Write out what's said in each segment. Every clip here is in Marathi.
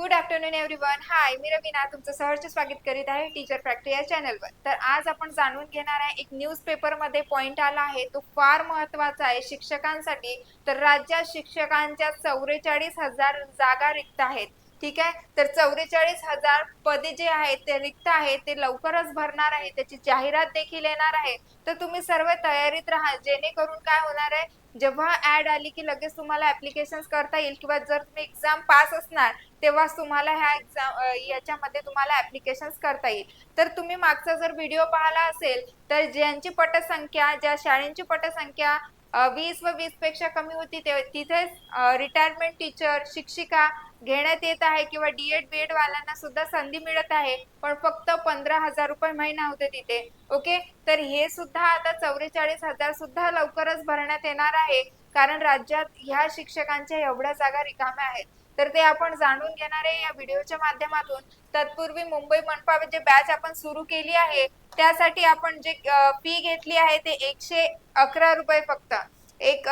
गुड आफ्टरनून एव्हरीवन हाय मी रवीना. तुमचं सहर्ष स्वागत करीत आहे टीचर फॅक्टरी या चॅनलवर तर आज आपण जाणून घेणार आहे एक न्यूजपेपरमध्ये पॉईंट आला आहे. तो फार महत्त्वाचा आहे. शिक्षकांसाठी तर राज्यात शिक्षकांच्या चौवेचाळीस हजार जागा रिक्त आहेत. ठीक आहे? तर चौवेचाळीस हजार पदे जे आहेत ते रिक्त आहेत. ते लवकरच भरणार आहे. त्याची जाहिरात देखील येणार आहे. तर तुम्ही सर्व तयारीत राहा. जेणेकरून काय होणार आहे? जेव्हा ऍड आली की लगेच तुम्हाला ऍप्लिकेशन करता येईल किंवा जर तुम्ही एक्झाम पास असणार तेव्हाच तुम्हाला ह्या एक्झाम याच्यामध्ये तुम्हाला ऍप्लिकेशन करता येईल. तर तुम्ही मागचा जर व्हिडिओ पाहिला असेल तर ज्यांची पटसंख्या ज्या शाळेंची पटसंख्या वीस व वीसपेक्षा कमी होती ते तिथेच रिटायरमेंट टीचर शिक्षिका घेण्यात येत आहे किंवा डीएड बीएड वाल्यांना सुद्धा संधी मिळत आहे पण फक्त पंधरा हजार रुपये महिना होते तिथे. ओके? तर हे सुद्धा आता चौवेचाळीस हजार सुद्धा लवकरच भरण्यात येणार आहे कारण राज्यात ह्या शिक्षकांच्या एवढ्या जागा रिकाम्या आहेत. तर ते आपण जाणून घेणार आहे या व्हिडिओच्या माध्यमातून. तत्पूर्वी मुंबई मनपा जे बॅच आपण सुरू केली आहे त्यासाठी आपण जे फी घेतली आहे ते एकशे अकरा रुपये फक्त. एक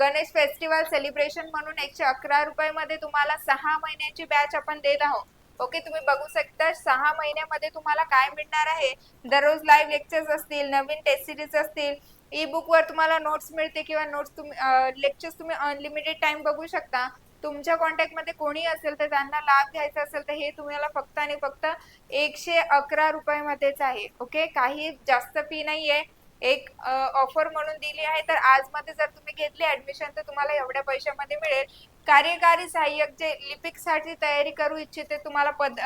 गणेश फेस्टिवल सेलिब्रेशन म्हणून एकशे अकरा रुपये मध्ये तुम्हाला सहा महिन्याची बॅच आपण देत आहोत. ओके तुम्ही बघू शकता सहा महिन्यामध्ये तुम्हाला काय मिळणार आहे? दररोज लाईव्ह लेक्चर्स असतील नवीन टेस्ट सिरीज असतील ई बुक वर तुम्हाला नोट्स मिळते किंवा नोट्स तुम्ही लेक्चर्स तुम्ही अनलिमिटेड टाइम बघू शकता. तुमच्या कॉन्टॅक्टमध्ये कोणी असेल तर त्यांना लाभ घ्यायचा असेल तर हे तुम्हाला फक्त आणि फक्त एकशे अकरा रुपयामध्येच आहे. ओके काही जास्त फी नाहीये. एक ऑफर म्हणून दिली आहे तर आज मध्ये जर तुम्ही घेतली ऍडमिशन तर तुम्हाला एवढ्या पैशामध्ये मिळेल. कार्यकारी सहाय्यक जे लिपिकसाठी तयारी करू इच्छिते तुम्हाला पद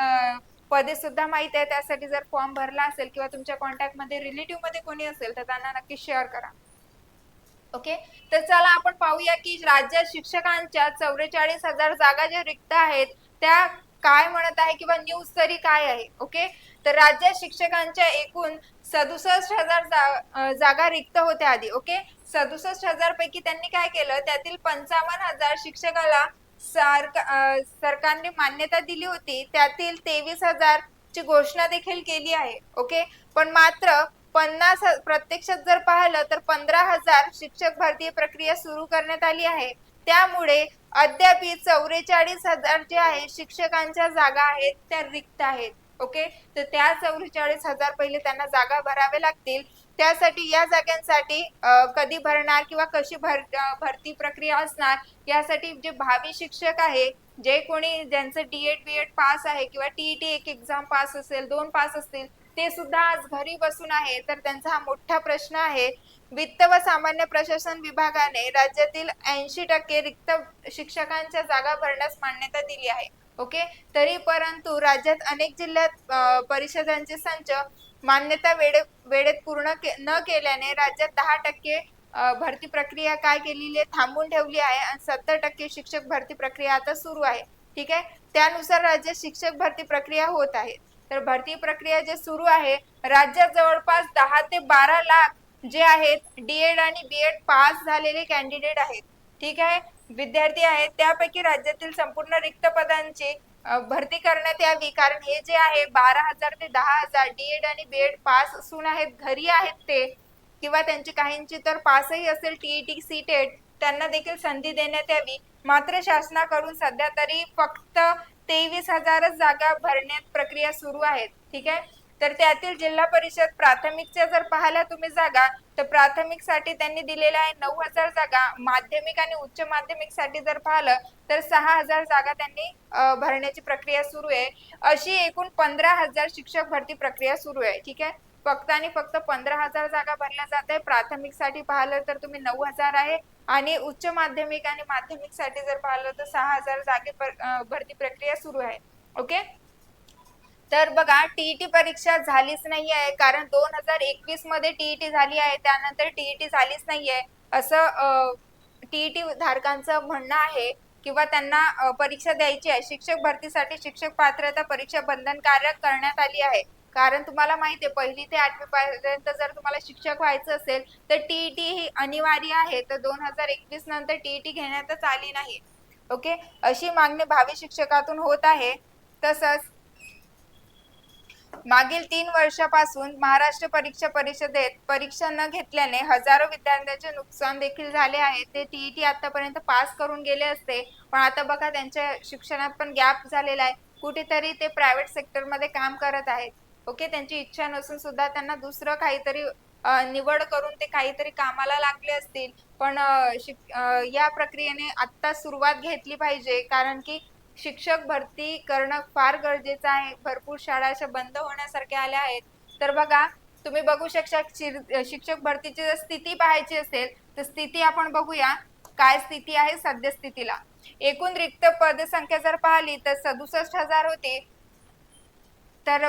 पदे सुद्धा माहीत आहे. त्यासाठी जर फॉर्म भरला असेल किंवा तुमच्या कॉन्टॅक्टमध्ये रिलेटिव्हमध्ये कोणी असेल तर त्यांना नक्की शेअर करा. ओके? तर चला आपण पाहूया की राज्यात शिक्षकांच्या चौवेचाळीस हजार जागा ज्या रिक्त आहेत त्या काय म्हणत आहे किंवा न्यूज तरी काय आहे? ओके? तर राज्यात शिक्षकांच्या एकूण सदुसष्ट हजार जा- जागा रिक्त होत्या आधी. ओके? सदुसष्ट हजार पैकी त्यांनी काय केलं? त्यातील पंचावन्न हजार शिक्षकाला सरकारने मान्यता दिली होती. त्यातील तेवीस हजार ची घोषणा देखील केली आहे. ओके? पण मात्र पन्नास प्रत्यक्षात जर पाहिलं तर पंधरा हजार शिक्षक भरती प्रक्रिया सुरू करण्यात आली आहे. त्यामुळे अद्याप चौवेचाळीस हजार जे आहे शिक्षकांच्या जागा आहेत त्या रिक्त आहेत. ओके? तर त्या चौवेचाळीस हजार पहिले त्यांना जागा भराव्या लागतील. त्यासाठी या जागांसाठी कधी भरणार किंवा कशी भर भरती प्रक्रिया असणार यासाठी जे भावी शिक्षक आहे जे कोणी ज्यांचं D Ed B Ed pass आहे किंवा टीईटी एक एक्झाम पास असेल दोन पास असतील ते सुद्धा आज घरी बसून आहे. तर त्यांचा हा मोठा प्रश्न आहे. वित्त व सामान्य प्रशासन विभागाने राज्यातील ऐंशी टक्के रिक्त शिक्षकांच्या जागा भरण्यास मान्यता दिली आहे. ओके? तरी परंतु राज्यात अनेक जिल्ह्यात परिषदांचे संच मान्यता वेळे वेळेत पूर्ण के, न केल्याने राज्यात दहा टक्के भरती प्रक्रिया काय केलेली आहे थांबून ठेवली आहे आणि सत्तर टक्के शिक्षक भरती प्रक्रिया आता सुरू आहे. ठीक आहे? त्यानुसार राज्यात शिक्षक भरती प्रक्रिया होत आहे. तर भरती प्रक्रिया जे सुरू आहे राज्यात जवळपास दहा ते बारा लाख जे आहेत डीएड आणि बीएड पास झालेले कॅन्डिडेट आहेत. ठीक आहे? विद्यार्थी आहेत त्यापैकी राज्यातील संपूर्ण रिक्त पदांची भरती करण्यात यावी. कारण हे जे आहे बारा हजार ते दहा हजार डीएड आणि बीएड पास असून आहेत घरी आहेत ते. किंवा त्यांची काहींची तर पासही असेल टीईटी सी टेट त्यांना देखील संधी देण्यात यावी. मात्र शासनाकडून सध्या तरी फक्त तेवीस हजारच जागा भरण्यात प्रक्रिया सुरू आहेत. ठीक आहे? तर त्यातील जिल्हा परिषद प्राथमिकच्या जर पाहायला तुम्ही जागा तर प्राथमिकसाठी त्यांनी दिलेल्या आहे नऊ हजार जागा. माध्यमिक आणि उच्च माध्यमिकसाठी जर पाहिलं तर सहा हजार जागा त्यांनी भरण्याची प्रक्रिया सुरू आहे. अशी एकूण पंधरा हजार शिक्षक भरती प्रक्रिया सुरू आहे. ठीक आहे? फक्त आणि फक्त पंधरा हजार जागा भरल्या जात आहे. प्राथमिकसाठी पाहिलं तर तुम्ही नऊ हजार आहे. आणि उच्च माध्यमिक आणि माध्यमिकसाठी जर पाहिलं तर सहा हजार जागे पर- भरती प्रक्रिया सुरू आहे. ओके? तर बघा टीईटी परीक्षा झालीच नाही आहे. कारण दोन हजार एकवीसमध्ये टीईटी झाली आहे. त्यानंतर टीईटी झालीच नाही आहे. असं टीईटी धारकांचं म्हणणं आहे किंवा त्यांना परीक्षा द्यायची आहे. शिक्षक भरतीसाठी शिक्षक पात्रता परीक्षा बंधनकारक करण्यात आली आहे. कारण तुम्हाला माहिती आहे पहिली ते आठवी पर्यंत जर तुम्हाला शिक्षक व्हायचं असेल तर टीईटी ही अनिवार्य आहे. तर दोन हजार एकवीस नंतर टीईटी घेण्यातच आली नाही. ओके अशी मागणी भावी शिक्षकातून होत आहे. तसंच मागील तीन वर्षापासून महाराष्ट्र परीक्षा परिषदेत परीक्षा न घेतल्याने हजारो विद्यार्थ्यांचे नुकसान देखील झाले आहे. ते टीईटी आतापर्यंत पास करून गेले असते. पण आता बघा त्यांच्या शिक्षणात पण गॅप झालेला आहे. कुठेतरी ते प्रायव्हेट सेक्टरमध्ये काम करत आहेत. ओके त्यांची इच्छा नसून सुद्धा त्यांना दुसरं काहीतरी निवड करून ते काहीतरी कामाला लागले असतील. पण शिक- या प्रक्रियेने आत्ता सुरुवात घेतली पाहिजे. कारण की शिक्षक भरती करणं फार गरजेचं आहे. भरपूर शाळा अशा बंद होण्यासारख्या आल्या आहेत. तर बघा तुम्ही बघू शकता शिर- शिक्षक भरतीची जर स्थिती पाहायची असेल तर स्थिती आपण बघूया. काय स्थिती आहे सद्यस्थितीला? एकूण रिक्त पदसंख्या जर पाहिली तर सदुसष्ट हजार होती. तर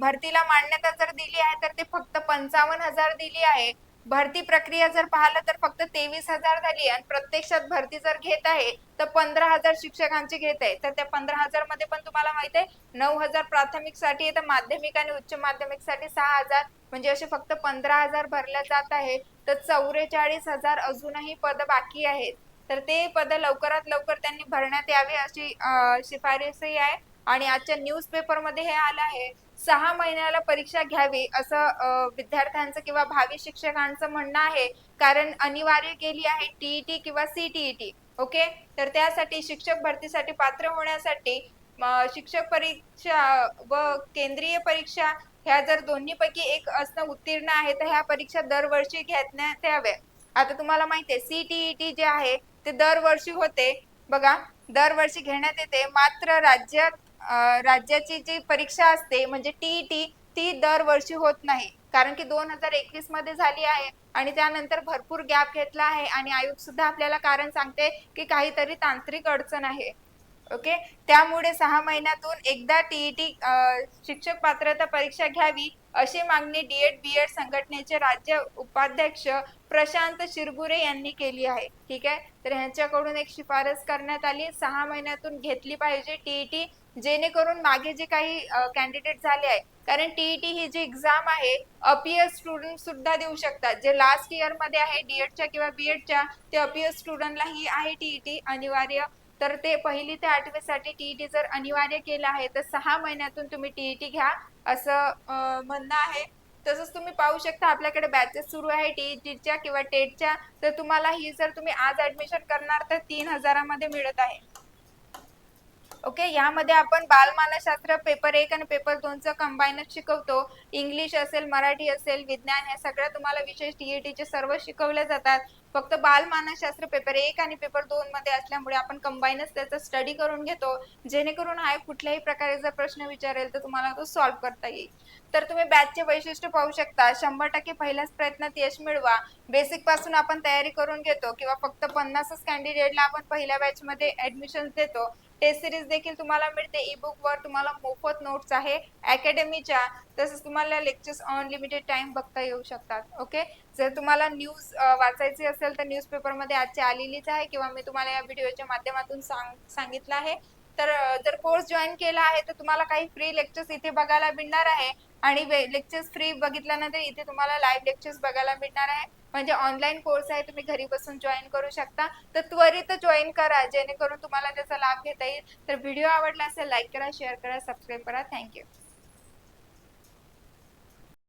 भरतीला मान्यता जर दिली आहे तर ते फक्त पंचावन्न हजार दिली आहे. भरती प्रक्रिया जर पाहिलं तर फक्त तेवीस हजार झाली आणि प्रत्यक्षात भरती जर घेत आहे तर पंधरा हजार शिक्षकांची घेत आहे. तर त्या पंधरा हजारमध्ये पण तुम्हाला माहीत आहे नऊ हजार प्राथमिकसाठी आहे तर माध्यमिक आणि उच्च माध्यमिकसाठी सहा हजार. म्हणजे असे फक्त पंधरा हजार भरल्या जात आहे. तर चौवेचाळीस हजार अजूनही पद बाकी आहेत. तर ते पद लवकरात लवकर त्यांनी भरण्यात यावे अशी शिफारसही आहे. आणि आजच्या न्यूज पेपरमध्ये हे आलं आहे सहा महिन्याला परीक्षा घ्यावी असं विद्यार्थ्यांचं किंवा भावी शिक्षकांचं म्हणणं आहे. कारण अनिवार्य केली आहे टीईटी किंवा सीटीईटी ओके तर त्यासाठी शिक्षक भरतीसाठी पात्र होण्यासाठी शिक्षक परीक्षा व केंद्रीय परीक्षा ह्या जर दोन्ही पैकी एक असणं उत्तीर्ण आहे तर ह्या परीक्षा दरवर्षी घेण्यात याव्या. आता तुम्हाला माहिती आहे सीटीईटी जे आहे ते दरवर्षी होते. बघा दरवर्षी घेण्यात येते मात्र राज्यात राज्याची जी परीक्षा असते म्हणजे टीईटी ती दरवर्षी होत नाही. कारण की दोन हजार एकवीसमध्ये झाली आहे आणि त्यानंतर भरपूर गॅप घेतला आहे आणि आयोग सुद्धा आपल्याला कारण सांगते की काहीतरी तांत्रिक अडचण आहे. ओके? त्यामुळे सहा महिन्यातून एकदा टीईटी शिक्षक पात्रता परीक्षा घ्यावी अशी मागणी डीएड बीएड संघटनेचे राज्य उपाध्यक्ष प्रशांत शिरगुरे यांनी केली आहे. ठीक आहे? तर ह्यांच्याकडून एक शिफारस करण्यात आली. सहा महिन्यातून घेतली पाहिजे टीईटी जेणेकरून मागे जे काही कॅन्डिडेट झाले आहे कारण टीईटी ही जी एक्झाम आहे अपियर स्टुडंट सुद्धा देऊ शकतात. जे लास्ट इयरमध्ये आहे डीएडच्या किंवा बीएडच्या ते अपियर स्टुडंटला ही आहे टीईटी अनिवार्य तर ते पहिली ते आठवीसाठी टीईटी जर अनिवार्य केलं आहे तर सहा महिन्यातून तुम्ही टीईटी घ्या असं म्हणणं आहे. तसंच तुम्ही पाहू शकता आपल्याकडे बॅचेस सुरू आहे टीईटीच्या किंवा टेटच्या तर तुम्हाला ही जर तुम्ही आज ऍडमिशन करणार तर तीन हजारामध्ये मिळत आहे. ओके यामध्ये आपण बालमानसशास्त्र पेपर एक आणि पेपर दोनचं कंबाईनच शिकवतो. इंग्लिश असेल मराठी असेल विज्ञान या सगळ्या तुम्हाला विशेष टीईटीचे चे सर्व शिकवले जातात. फक्त बालमानसशास्त्र पेपर एक आणि पेपर दोन मध्ये असल्यामुळे आपण कंबाईनच त्याचा स्टडी करून घेतो. जेणेकरून हा कुठल्याही प्रकारे जर प्रश्न विचारेल तर तुम्हाला तो सॉल्व्ह करता येईल. तर तुम्ही बॅचचे वैशिष्ट्य पाहू शकता. शंभर टक्के पहिल्याच प्रयत्नात यश मिळवा. बेसिकपासून आपण तयारी करून घेतो किंवा फक्त पन्नासच कॅन्डिडेटला आपण पहिल्या बॅचमध्ये ऍडमिशन देतो. टेस्ट सिरीज देखील तुम्हाला मिळते. ई बुक वर तुम्हाला मोफत नोट्स आहे. अकॅडमीच्या तसेच तुम्हाला लेक्चर्स अनलिमिटेड टाइम बघता येऊ शकतात. ओके जर तुम्हाला न्यूज वाचायची असेल तर न्यूजपेपरमध्ये आजची आलेलीच आहे किंवा मी तुम्हाला या व्हिडिओच्या माध्यमातून सांग सांगितलं आहे. तर जर कोर्स जॉईन केला आहे तर तुम्हाला काही फ्री लेक्चर्स इथे बघायला मिळणार आहे. आणि लेक्चर्स फ्री बघितल्यानंतर इथे तुम्हाला लाईव्ह लेक्चर्स बघायला मिळणार आहे. म्हणजे ऑनलाईन कोर्स आहे तुम्ही घरी बसून जॉईन करू शकता. तर त्वरित जॉईन करा जेणेकरून तुम्हाला त्याचा लाभ घेता येईल. तर व्हिडिओ आवडला असेल लाईक करा शेअर करा सबस्क्राईब करा. थँक्यू